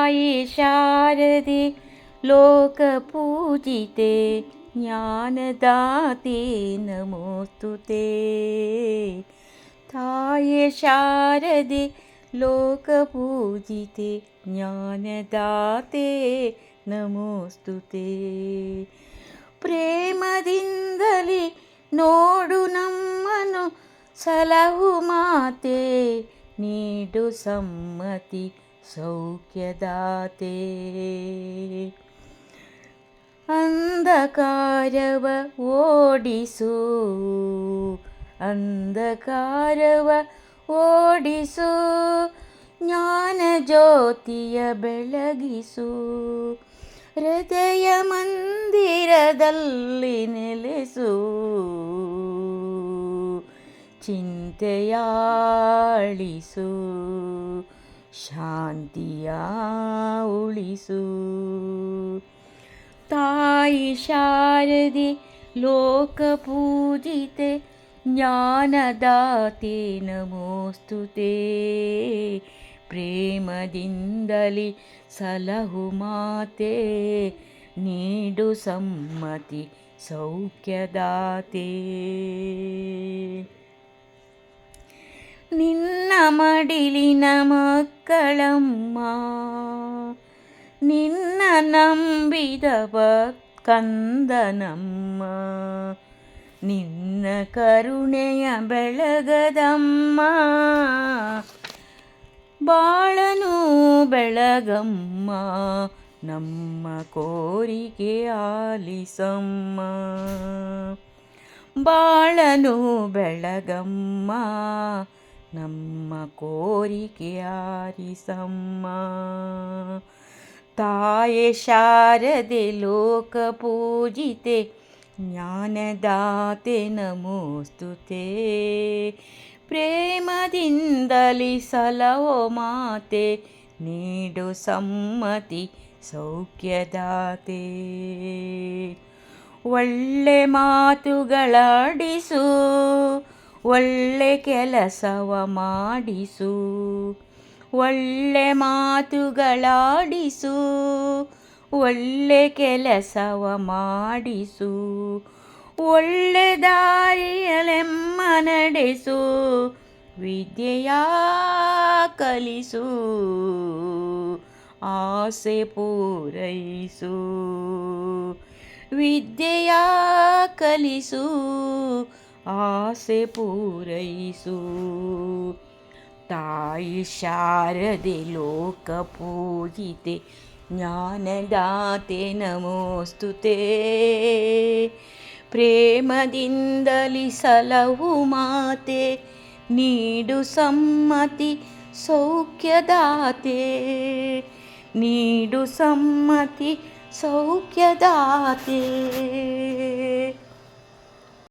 ತಾಯಿ ಶಾರದೆ ಲೋಕಪೂಜಿತೆ ಜ್ಞಾನದಾತೆ ನಮೋಸ್ತುತೆ ತಾಯಿ ಶಾರದೆ ಲೋಕಪೂಜಿತೆ ಜ್ಞಾನದಾತೆ ನಮೋಸ್ತುತೆ ಪ್ರೇಮದಿಂದಲೇ ನೋಡು ನಮ್ಮನು ಸಲಹು ಮಾತೆ ನೀಡು ಸಮ್ಮತಿ ಸೌಖ್ಯದಾತೆ ಅಂಧಕಾರವ ಓಡಿಸು ಅಂಧಕಾರವ ಓಡಿಸು ಜ್ಞಾನ ಜ್ಯೋತಿಯ ಬೆಳಗಿಸು. ಹೃದಯ ಮಂದಿರದಲ್ಲಿ ನೆಲೆಸು ಚಿಂತೆಯಾಳಿಸು ಶಾಂತಿಯ ಉಳಿಸು. ತಾಯಿ ಶಾರದೆ ಲೋಕಪೂಜಿತೆ ಜ್ಞಾನದಾತೆ ನಮೋಸ್ತುತೆ ಪ್ರೇಮದಿಂದಲೇ ಸಲಹು ಮಾತೆ ನೀಡು ಸಮ್ಮತಿ ಸೌಖ್ಯದಾತೆ. ನಿನ್ನ ಮಡಿಲಿನ ಮಕ್ಕಳಮ್ಮ, ನಿನ್ನ ನಂಬಿದವ ಕಂದನಮ್ಮ, ನಿನ್ನ ಕರುಣೆಯ ಬೆಳಗದಮ್ಮ, ಬಾಳನು ಬೆಳಗಮ್ಮ, ನಮ್ಮ ಕೋರಿಕೆ ಆಲಿಸಮ್ಮ. ಬಾಳನು ಬೆಳಗಮ್ಮ ನಮ್ಮ ಕೋರಿಕೆ ಆರಿಸಮ್ಮ. ತಾಯೆ ಶಾರದೆ ಲೋಕ ಪೂಜಿತೆ, ಜ್ಞಾನದಾತೆ ನಮೋಸ್ತುತೆ. ಪ್ರೇಮದಿಂದಲಿ ಸಲವೋ ಮಾತೆ, ನೀಡು ಸಮ್ಮತಿ ಸೌಖ್ಯದಾತೆ. ಒಳ್ಳೆ ಮಾತುಗಳಾಡಿಸು ಒಳ್ಳೆ ಕೆಲಸವ ಮಾಡಿಸು, ಒಳ್ಳೆ ಮಾತುಗಳಾಡಿಸು, ಒಳ್ಳೆ ಕೆಲಸವ ಮಾಡಿಸು, ಒಳ್ಳೆ ದಾರಿಯಲೆಮ್ಮ ನಡೆಸು, ವಿದ್ಯೆಯ ಕಲಿಸು, ಆಸೆ ಪೂರೈಸು, ವಿದ್ಯೆಯ ಕಲಿಸು ಆಸೆ ಪೂರೈಸು ತಾಯಿ ಶಾರದೆ ಲೋಕ ಪೂಜಿತೆ ಜ್ಞಾನದಾತೆ ನಮೋಸ್ತುತೆ ಪ್ರೇಮದಿಂದಲಿ ಸಲಹು ಮಾತೆ ನೀಡು ಸಮ್ಮತಿ ಸೌಖ್ಯದಾತೆ ನೀಡು ಸಮ್ಮತಿ ಸೌಖ್ಯದಾತೆ